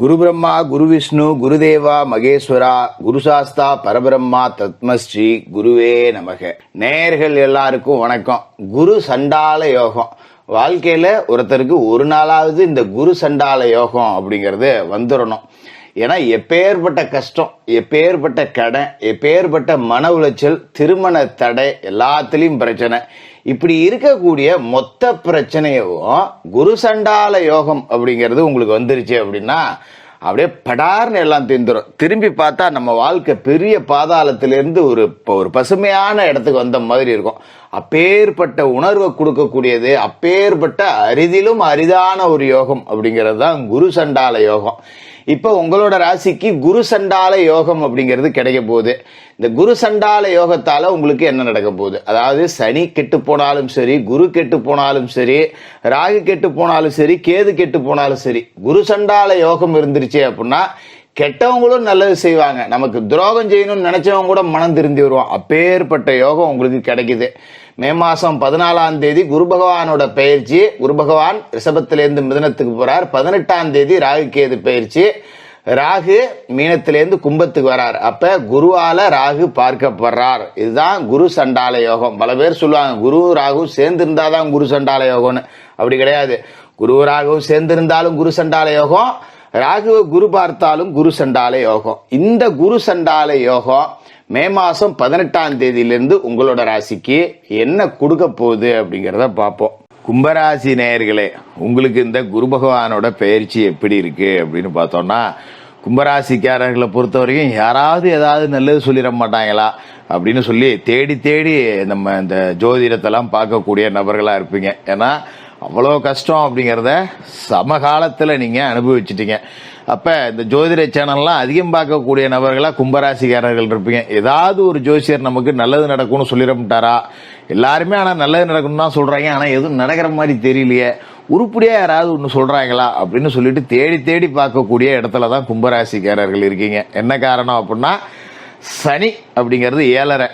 குரு பிரம்மா குரு விஷ்ணு குருதேவா மகேஸ்வரா குரு சாஸ்தா பரபிரம்மா தத்மஸ்ரீ குருவே நமக. நேர்கள் எல்லாருக்கும் வணக்கம். குரு சண்டால யோகம். வாழ்க்கையில ஒருத்தருக்கு ஒரு நாளாவது இந்த குரு சண்டால யோகம் அப்படிங்கிறது வந்துடணும் ஏன்னா எப்பேற்பட்ட கஷ்டம் எப்பேற்பட்ட கடன் எப்பேற்பட்ட மன உளைச்சல் திருமண தடை எல்லாத்துலயும் பிரச்சனை. இப்படி இருக்கக்கூடிய மொத்த பிரச்சனையும் குரு சண்டால யோகம் அப்படிங்கிறது உங்களுக்கு வந்துருச்சு அப்படின்னா அப்படியே படார்னு எல்லாம் தீர்ந்துரும் திரும்பி பார்த்தா நம்ம வாழ்க்கை பெரிய பாதாளத்திலேருந்து ஒரு ஒரு பசுமையான இடத்துக்கு வந்த மாதிரி இருக்கும். அப்பேற்பட்ட உணர்வை கொடுக்கக்கூடியது அப்பேற்பட்ட அரிதிலும் அரிதான ஒரு யோகம் அப்படிங்கிறது தான் குரு சண்டால யோகம். இப்போ உங்களோட ராசிக்கு குரு சண்டால யோகம் அப்படிங்கிறது கிடைக்க போகுது. இந்த குரு சண்டால யோகத்தால் உங்களுக்கு என்ன நடக்க போகுது? அதாவது சனி கெட்டு போனாலும் சரி குரு கெட்டு போனாலும் சரி ராகு கெட்டு போனாலும் சரி கேது கெட்டு போனாலும் சரி குரு சண்டால யோகம் இருந்துருச்சு அப்படின்னா கெட்டவங்களும் நல்லது செய்வாங்க. நமக்கு துரோகம் செய்யணும்னு நினைச்சவங்க கூட மனம் திருந்தி வருவான். அப்பேற்பட்ட யோகம் உங்களுக்கு கிடைக்குது. மே மாசம் பதினாலாம் தேதி குரு பகவானோட பயிற்சி. குரு பகவான் ரிஷபத்திலேருந்து மிதனத்துக்கு போறார். பதினெட்டாம் தேதி ராகு கேது பயிற்சி. ராகு மீனத்திலேருந்து கும்பத்துக்கு வரார். அப்ப குருவால ராகு பார்க்கப்படுறார். இதுதான் குரு சண்டால யோகம். பல பேர் சொல்லுவாங்க குரு ராகு சேர்ந்து இருந்தாதான் குரு சண்டால யோகம்னு. அப்படி கிடையாது. குரு ராகு சேர்ந்து இருந்தாலும் குரு சண்டால யோகம். ராகுவை குரு பார்த்தாலும் குரு சண்டால யோகம். இந்த குரு சண்டால யோகம் மே மாதம் பதினெட்டாம் தேதியிலிருந்து உங்களோட ராசிக்கு என்ன கொடுக்க போகுது அப்படிங்கிறத பார்ப்போம். கும்பராசி நேயர்களே உங்களுக்கு இந்த குரு பகவானோட பயிற்சி எப்படி இருக்கு அப்படின்னு பார்த்தோம்னா கும்பராசிக்காரர்களை பொறுத்த வரைக்கும் யாராவது ஏதாவது நல்லது சொல்லிட மாட்டாங்களா அப்படின்னு சொல்லி தேடி தேடி நம்ம இந்த ஜோதிடத்தெல்லாம் பார்க்கக்கூடிய நபர்களாக இருப்பீங்க. ஏன்னா அவ்வளோ கஷ்டம் அப்படிங்கிறத சமகாலத்தில் நீங்கள் அனுபவிச்சிட்டீங்க. அப்போ இந்த ஜோதிட சேனல்லாம் அதிகம் பார்க்கக்கூடிய நபர்களாக கும்பராசிக்காரர்கள் இருப்பீங்க. ஏதாவது ஒரு ஜோசியர் நமக்கு நல்லது நடக்கும்னு சொல்லிடமுட்டாரா எல்லாருமே ஆனால் நல்லது நடக்கணும்னு தான் சொல்கிறாங்க ஆனால் எதுவும் நடக்கிற மாதிரி தெரியலையே. உருப்படியாக யாராவது ஒன்று சொல்கிறாங்களா அப்படின்னு சொல்லிட்டு தேடி தேடி பார்க்கக்கூடிய இடத்துல தான் கும்பராசிக்காரர்கள் இருக்கீங்க. என்ன காரணம் அப்படின்னா சனி அப்படிங்கிறது ஏழரை.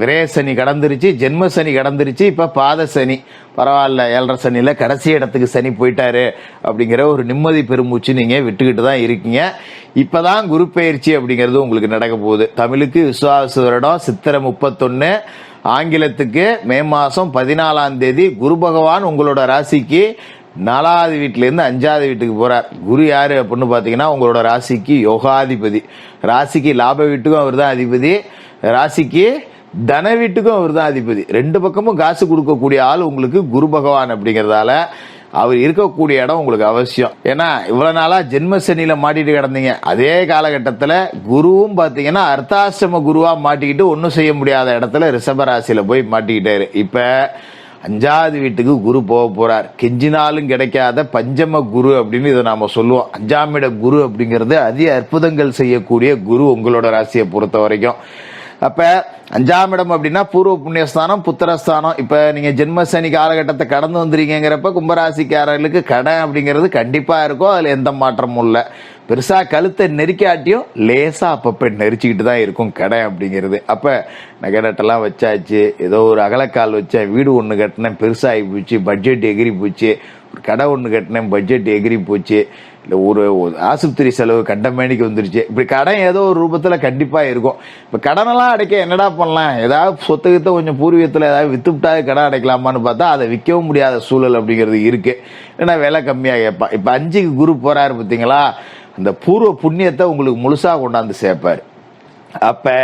விரய சனி கடந்துருச்சு ஜென்ம சனி கடந்துருச்சு இப்போ பாத சனி. பரவாயில்ல ஏழரை சனியில் கடைசி இடத்துக்கு சனி போயிட்டாரு அப்படிங்கிற ஒரு நிம்மதி பெருமூச்சு நீங்கள் விட்டுக்கிட்டு தான் இருக்கீங்க. இப்போதான் குரு பயிற்சி அப்படிங்கிறது உங்களுக்கு நடக்க போகுது. தமிழுக்கு விசுவாச வருடம் சித்திரை முப்பத்தொன்று ஆங்கிலத்துக்கு மே மாதம் பதினாலாம் தேதி குரு பகவான் உங்களோட ராசிக்கு நாலாவது வீட்டிலேருந்து அஞ்சாவது வீட்டுக்கு போகிறார் குரு யார் அப்படின்னு பார்த்தீங்கன்னா உங்களோட ராசிக்கு யோகாதிபதி. ராசிக்கு லாப வீட்டுக்கும் அவர் தான் அதிபதி. ராசிக்கு தன வீட்டுக்கும் அவர் தான் அதிபதி. ரெண்டு பக்கமும் காசு கொடுக்கக்கூடிய ஆள் உங்களுக்கு குரு பகவான் அப்படிங்கிறதால அவர் இருக்கக்கூடிய இடம் உங்களுக்கு அவசியம். ஏன்னா இவ்வளோ நாளாக ஜென்மசனியில் மாட்டிட்டு கிடந்தீங்க. அதே காலகட்டத்தில் குருவும் பார்த்தீங்கன்னா அர்த்தாசிரம குருவாக மாட்டிக்கிட்டு ஒன்றும் செய்ய முடியாத இடத்துல ரிஷபராசியில் போய் மாட்டிக்கிட்டாரு. இப்போ அஞ்சாவது வீட்டுக்கு குரு போக போறார். கெஞ்சினாலும் கிடைக்காத பஞ்சம குரு அப்படின்னு இதை நாம சொல்லுவோம். அஞ்சாம் இட குரு அப்படிங்கிறது அதிக அற்புதங்கள் செய்யக்கூடிய குரு உங்களோட ராசியை பொறுத்த வரைக்கும். அப்ப அஞ்சாம் இடம் அப்படின்னா பூர்வ புண்ணியஸ்தானம் புத்திரஸ்தானம். இப்ப நீங்க ஜென்ம சனி காலகட்டத்தை கடந்து வந்துருக்கீங்கிறப்ப கும்பராசிக்காரர்களுக்கு கடன் அப்படிங்கிறது கண்டிப்பா இருக்கும். அதுல எந்த மாற்றமும் இல்லை. பெருசா கழுத்தை நெரிக்காட்டியும் லேசா அப்பப்ப நெரிச்சுக்கிட்டு தான் இருக்கும் கடை அப்படிங்கிறது. அப்ப நகரட்டெல்லாம் வச்சாச்சு. ஏதோ ஒரு அகலக்கால் வச்சேன் வீடு ஒன்று கட்டினேன் பெருசாகி போச்சு பட்ஜெட் எகிரி போச்சு. ஒரு கடை ஒன்று கட்டினேன் பட்ஜெட் எகிரி போச்சு. இல்லை ஒரு ஒரு ஆஸ்பத்திரி செலவு கண்டமேனிக்கு வந்துருச்சு. இப்படி கடன் ஏதோ ஒரு ரூபத்தில் கண்டிப்பாக இருக்கும். இப்போ கடனெல்லாம் அடைக்க என்னடா பண்ணலாம்? ஏதாவது சொத்துக்கத்தை கொஞ்சம் பூர்வீகத்தில் ஏதாவது வித்துவிட்டாது கடன் அடைக்கலாமான்னு பார்த்தா அதை விற்கவும் முடியாத சூழல் அப்படிங்கிறது இருக்குது ஏன்னா விலை கம்மியாக கேட்பான் இப்போ அஞ்சுக்கு குரு போகிறாரு பார்த்தீங்களா? அந்த பூர்வ புண்ணியத்தை உங்களுக்கு முழுசாக கொண்டாந்து சேர்ப்பார். அப்போ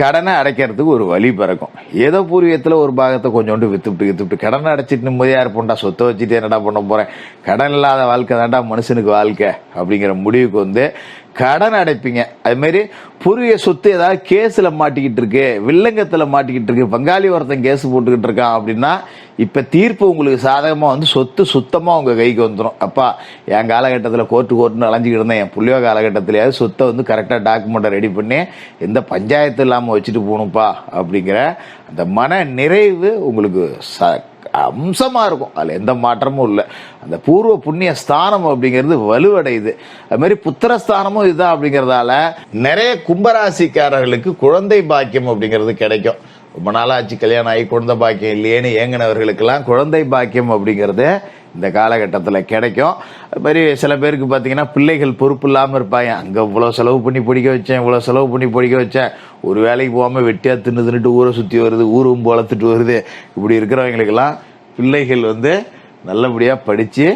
கடனை அடைக்கிறதுக்கு ஒரு வழி பிறக்கும். ஏதோ பூர்வீகத்தில் ஒரு பாகத்தை கொஞ்சோண்டு வித்துவிட்டு வித்துவிட்டு கடனை அடைச்சிட்டு நிம்மதியாக இருப்போம்டா சொத்தை வச்சுட்டு என்னடா பண்ண போகிறேன் கடன் இல்லாத வாழ்க்கை தான்டா மனுஷனுக்கு வாழ்க்கை அப்படிங்கிற முடிவுக்கு வந்து கடன் அடைப்பீங்க. அது மாதிரி பூர்வீக சொத்து ஏதாவது கேஸில் மாட்டிக்கிட்டு இருக்கு. வில்லங்கத்தில் மாட்டிக்கிட்டு இருக்கு. பங்காளி ஒருத்தன் கேஸ் போட்டுக்கிட்டு இருக்கான் அப்படின்னா இப்போ தீர்ப்பு உங்களுக்கு சாதகமாக வந்து சொத்து சுத்தமாக உங்கள் கைக்கு வந்துடும் அப்பா என் காலகட்டத்தில் கோர்ட்டு கோர்ட்டுன்னு அலைஞ்சிக்கிட்டு இருந்தேன். என் புள்ளியோ காலகட்டத்திலேயாவது சொத்தை வந்து கரெக்டாக டாக்குமெண்ட்டை ரெடி பண்ணி எந்த பஞ்சாயத்து இல்லாமல் வச்சுட்டு போகணும்ப்பா அப்படிங்கிற அந்த மன நிறைவு உங்களுக்கு ச அம்சமா இருக்கும். அதுல எந்த மாற்றமும் இல்லை. அந்த பூர்வ புண்ணிய ஸ்தானம் அப்படிங்கிறது வலுவடையுது. அது மாதிரி புத்திரஸ்தானமும் இதுதான் அப்படிங்கிறதால நிறைய கும்பராசிக்காரர்களுக்கு குழந்தை பாக்கியம் அப்படிங்கிறது கிடைக்கும். ரொம்ப நாளாச்சு கல்யாணம் ஆகி குழந்தை பாக்கியம் இல்லையேன்னு ஏங்கினவர்களுக்கெல்லாம் குழந்தை பாக்கியம் அப்படிங்கிறது இந்த காலகட்டத்தில் கிடைக்கும். அது மாதிரி சில பேருக்கு பார்த்தீங்கன்னா பிள்ளைகள் பொறுப்பு இல்லாமல் இருப்பாங்க. அங்கே இவ்வளோ செலவு பண்ணி படிக்க வச்சேன் இவ்வளோ செலவு பண்ணி படிக்க வச்சேன். ஒரு வேலைக்கு போகாமல் வெட்டியாக தின்னு தின்னுட்டு ஊரை சுற்றி வருது ஊரும் வளர்த்துட்டு வருது. இப்படி இருக்கிறவங்களுக்கெல்லாம் பிள்ளைகள் வந்து நல்லபடியாக படித்து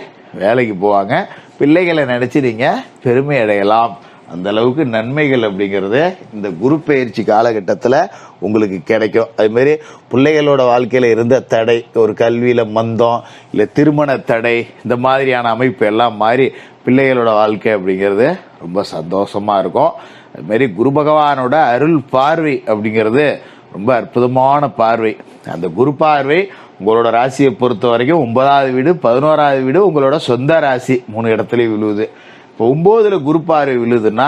வேலைக்கு போவாங்க. பிள்ளைகளை நினச்சி நீங்கள் பெருமை அடையலாம். அந்த அளவுக்கு நன்மைகள் அப்படிங்கிறது இந்த குரு பயிற்சி காலகட்டத்தில் உங்களுக்கு கிடைக்கும். அது மாதிரி பிள்ளைகளோட வாழ்க்கையில் இருந்த தடை ஒரு கல்வியில் மந்தம் இல்லை திருமண தடை இந்த மாதிரியான அமைப்பு எல்லாம் மாறி பிள்ளைகளோட வாழ்க்கை அப்படிங்கிறது ரொம்ப சந்தோஷமாக இருக்கும். அதுமாரி குரு பகவானோட அருள் பார்வை அப்படிங்கிறது ரொம்ப அற்புதமான பார்வை. அந்த குரு பார்வை உங்களோட ராசியை பொறுத்த வரைக்கும் ஒன்பதாவது வீடு பதினோராவது வீடு உங்களோட சொந்த ராசி மூணு இடத்துலையும் விழுவுது. இப்போ ஒம்போதில் குரு பார்வை விழுதுன்னா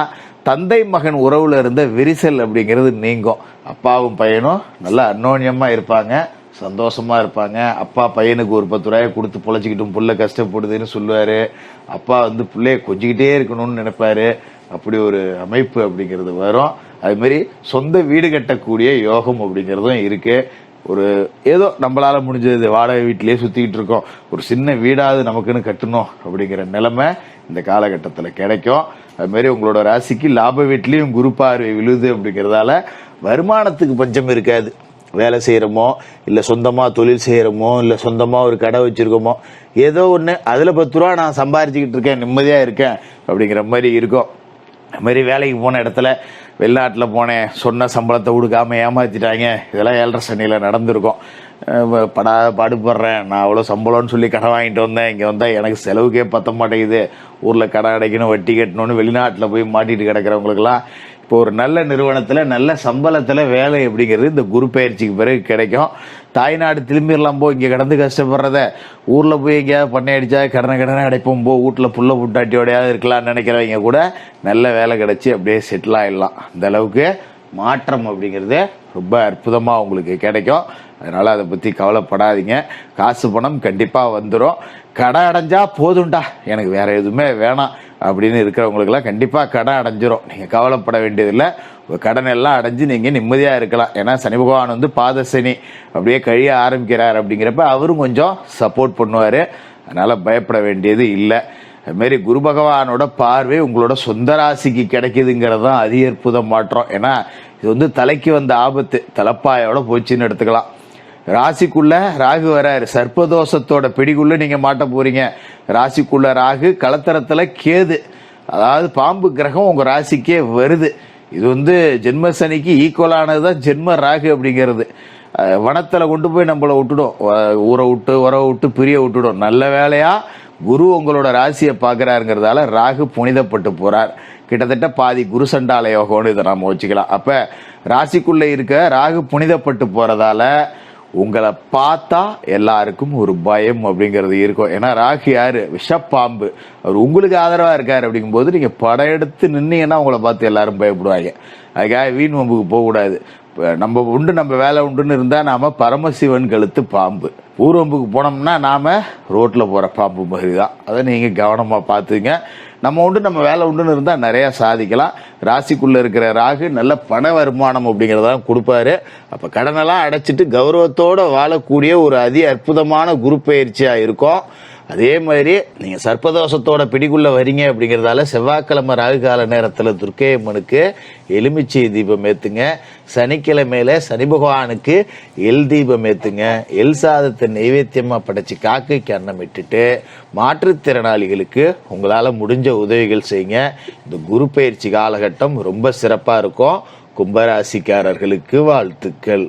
தந்தை மகன் உறவில் இருந்த விரிசல் அப்படிங்கிறது நீங்கும். அப்பாவும் பையனும் நல்லா அன்னோன்யமாக இருப்பாங்க சந்தோஷமாக இருப்பாங்க. அப்பா பையனுக்கு ஒரு பத்து ரூபாயை கொடுத்து பொழைச்சிக்கிட்டும் புள்ள கஷ்டப்படுதுன்னு சொல்லுவார். அப்பா வந்து பிள்ளைய கொஞ்சிக்கிட்டே இருக்கணும்னு நினைப்பாரு. அப்படி ஒரு அமைப்பு அப்படிங்கிறது வரும். அதுமாரி சொந்த வீடு கட்டக்கூடிய யோகம் அப்படிங்கிறதும் இருக்குது ஒரு ஏதோ நம்மளால முடிஞ்சது வாடகை வீட்டிலேயே சுத்திக்கிட்டு இருக்கோம். ஒரு சின்ன வீடாவது நமக்குன்னு கட்டணும் அப்படிங்கிற நிலைமை இந்த காலகட்டத்தில் கிடைக்கும். அதுமாரி உங்களோட ராசிக்கு லாப வீட்லேயும் குரு பார்வை விழுது அப்படிங்கிறதால வருமானத்துக்கு பஞ்சம் இருக்காது. வேலை செய்கிறோமோ இல்லை சொந்தமாக தொழில் செய்கிறோமோ இல்லை சொந்தமாக ஒரு கடை வச்சுருக்கோமோ ஏதோ ஒன்று அதில் பத்து ரூபா நான் சம்பாரிச்சுக்கிட்டு இருக்கேன் நிம்மதியாக இருக்கேன் அப்படிங்கிற மாதிரி இருக்கும். அது மாதிரி வேலைக்கு போன இடத்துல வெளிநாட்டில் போனேன். சொன்ன சம்பளத்தை கொடுக்காம ஏமாத்திட்டாங்க. இதெல்லாம் ஏழரை சனியில் நடந்திருக்கும். படாத படா பாடுபடுறேன். நான் அவ்வளோ சம்பளம்னு சொல்லி கடன் வாங்கிட்டு வந்தேன். இங்கே வந்தால் எனக்கு செலவுக்கே பத்த மாட்டேங்குது. ஊரில் கடன் அடைக்கணும் வட்டி கட்டணும்னு வெளிநாட்டில் போய் மாட்டிட்டு கிடக்கிறவங்களுக்குலாம் இப்போ ஒரு நல்ல நிறுவனத்தில் நல்ல சம்பளத்தில் வேலை அப்படிங்கிறது இந்த குரு பயிற்சிக்கு பிறகு கிடைக்கும். தாய்நாடு திரும்பிடலாம் போ இங்கே கடந்து கஷ்டப்படுறத ஊரில் போய் எங்கேயாவது பண்ணை அடித்தா கடனை கடனை அடைப்போம் போ வீட்டில் புள்ள புட்டாட்டியோடையாவது இருக்கலாம்னு நினைக்கிறவங்க கூட நல்ல வேலை கிடச்சி அப்படியே செட்டில் ஆகிடலாம் அந்தளவுக்கு மாற்றம் அப்படிங்கிறது ரொம்ப அற்புதமாக உங்களுக்கு கிடைக்கும். அதனால் அதை பற்றி கவலைப்படாதீங்க. காசு பணம் கண்டிப்பாக வந்துடும் கடை அடைஞ்சா போதும்டா. எனக்கு வேறு எதுவுமே வேணாம் அப்படின்னு இருக்கிறவங்களுக்கெல்லாம் கண்டிப்பாக கடை அடைஞ்சிரும். நீங்கள் கவலைப்பட வேண்டியதில்லை. உங்கள் கடன் எல்லாம் அடைஞ்சு நீங்கள் நிம்மதியாக இருக்கலாம். ஏன்னா சனி பகவான் வந்து பாதசனி அப்படியே கழிய ஆரம்பிக்கிறார் அப்படிங்கிறப்ப அவரும் கொஞ்சம் சப்போர்ட் பண்ணுவார். அதனால் பயப்பட வேண்டியது இல்லை. அதுமாரி குரு பகவானோட பார்வை உங்களோட சொந்த ராசிக்கு கிடைக்குதுங்கிறது தான் அதி அற்புத மாற்றம். ஏன்னா இது வந்து தலைக்கு வந்த ஆபத்து தலைப்பாயோட போச்சுன்னு எடுத்துக்கலாம். ராசிக்குள்ள ராகு வராரு. சர்ப்பதோஷத்தோட பிடிக்குள்ள நீங்க மாட்ட போறீங்க. ராசிக்குள்ள ராகு கலத்தரத்துல கேது. அதாவது பாம்பு கிரகம் உங்க ராசிக்கே வருது. இது வந்து ஜென்ம சனிக்கு ஈக்குவலானது தான் ஜென்ம ராகு அப்படிங்கிறது. வனத்தில் கொண்டு போய் நம்மளை விட்டுடும். ஊரை விட்டு உறவை விட்டு பிரிய விட்டுடும். நல்ல வேலையா குரு உங்களோட ராசியை பார்க்குறாருங்கிறதால ராகு புனிதப்பட்டு போகிறார் கிட்டத்தட்ட பாதி குரு சண்டால யோகம்னு இதை நம்ம வச்சுக்கலாம். அப்போ ராசிக்குள்ளே இருக்க ராகு புனிதப்பட்டு போகிறதால உங்களை பார்த்தா எல்லாருக்கும் ஒரு பயம் அப்படிங்கிறது இருக்கும். ஏன்னா ராகு யார்? விஷப்பாம்பு. அவர் உங்களுக்கு ஆதரவாக இருக்கார் அப்படிங்கும்போது நீங்க படையெடுத்து நின்னீங்கன்னா உங்களை பார்த்து எல்லாரும் பயப்படுவாங்க. அதுக்காக வீண் வம்புக்கு போகக்கூடாது. நம்ம உண்டு நம்ம வேலை உண்டுன்னு இருந்தால் நாம் பரமசிவன் கழுத்து பாம்பு. ஊர்வம்புக்கு போனோம்னா நாம் ரோட்டில் போகிற பாம்பு மாதிரி தான் அதை நீங்கள் கவனமாக பார்த்துங்க. நம்ம உண்டு நம்ம வேலை உண்டுன்னு இருந்தால் நிறையா சாதிக்கலாம். ராசிக்குள்ளே இருக்கிற ராகு நல்ல பண வருமானம் அப்படிங்கிறதான் கொடுப்பாரு. அப்போ கடனெல்லாம் அடைச்சிட்டு கௌரவத்தோடு வாழக்கூடிய ஒரு அதி அற்புதமான குரு பயிற்சியாக இருக்கும். அதே மாதிரி நீங்க சர்ப்பதோஷத்தோட பிடிக்குள்ள வரீங்க அப்படிங்கறதால செவ்வாய்க்கிழமை ராகு கால நேரத்துல துர்க்கை அம்மனுக்கு எலுமிச்சை தீபம் ஏத்துங்க. சனிக்கிழமையில சனி பகவானுக்கு எல் தீபம் ஏத்துங்க. எல் சாதத்தை நைவேத்தியமா படைச்சு காக்கைக்கு அன்னம் இட்டுட்டு மாற்றுத்திறனாளிகளுக்கு உங்களால முடிஞ்ச உதவிகள் செய்யுங்க. இந்த குரு பயிற்சி காலகட்டம் ரொம்ப சிறப்பா இருக்கும். கும்பராசிக்காரர்களுக்கு வாழ்த்துக்கள்.